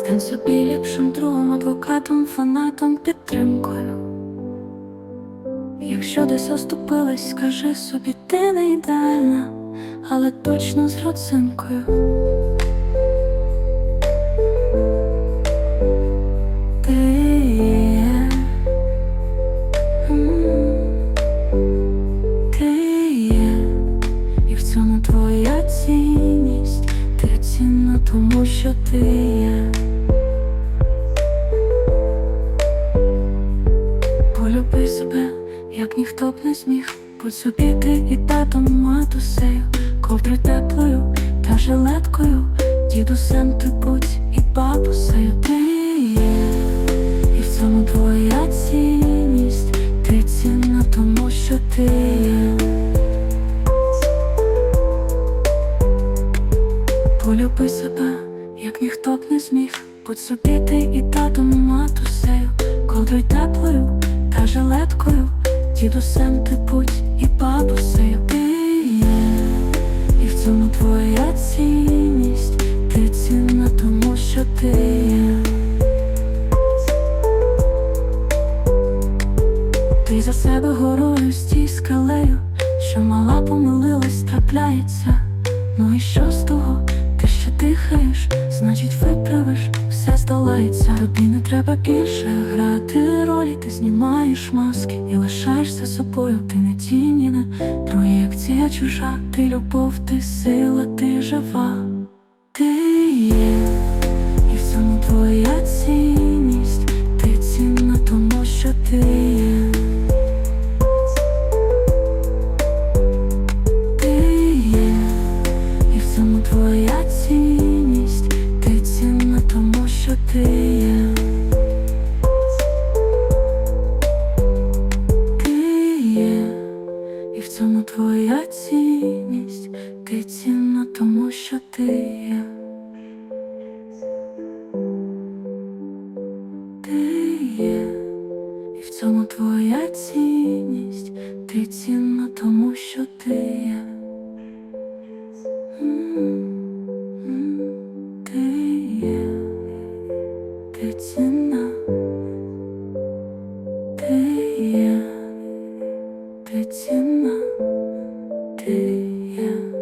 тобі ліпшим другом, адвокатом, фанатом, підтримкою. Якщо десь оступилась, скажи собі, ти не ідеальна, але точно з родзинкою. Твоя цінність, ти цінна, тому що ти є. Себе, як ніхто б не зміг. Будь і татом, матусею, ковдрою теплою та жилеткою, дідусем ти будь і бабусею ти є. І в цьому твоя цінність, ти цінна, тому що ти є. Полюби себе, як ніхто б не зміг. Будь і татом, матусею, ковдрою теплою та жилеткою, дідусем ти будь і бабусею ти є. І в цьому твоя цінність, ти цінна, тому що ти є. Ти за себе горою стій скалею, що мала помилилась, трапляється. Ну і що з того? Ти ще дихаєш, значить виправиш, все здолається. Тобі не треба більше грати ролі, ти знімаєш маски і лишаєшся собою. Ти не тіні, не проєкція чужа, ти любов, ти сила, ти жива, ти є, і в цьому твоя цінність, ти цінна, тому що ти є. Ти є, і в цьому твоя цінність, ти цінна, тому що ти є. Цьому твоя цінність, ти цінна, тому що ти є. Ти є, ти цінна, ти є, ти цінна, ти є.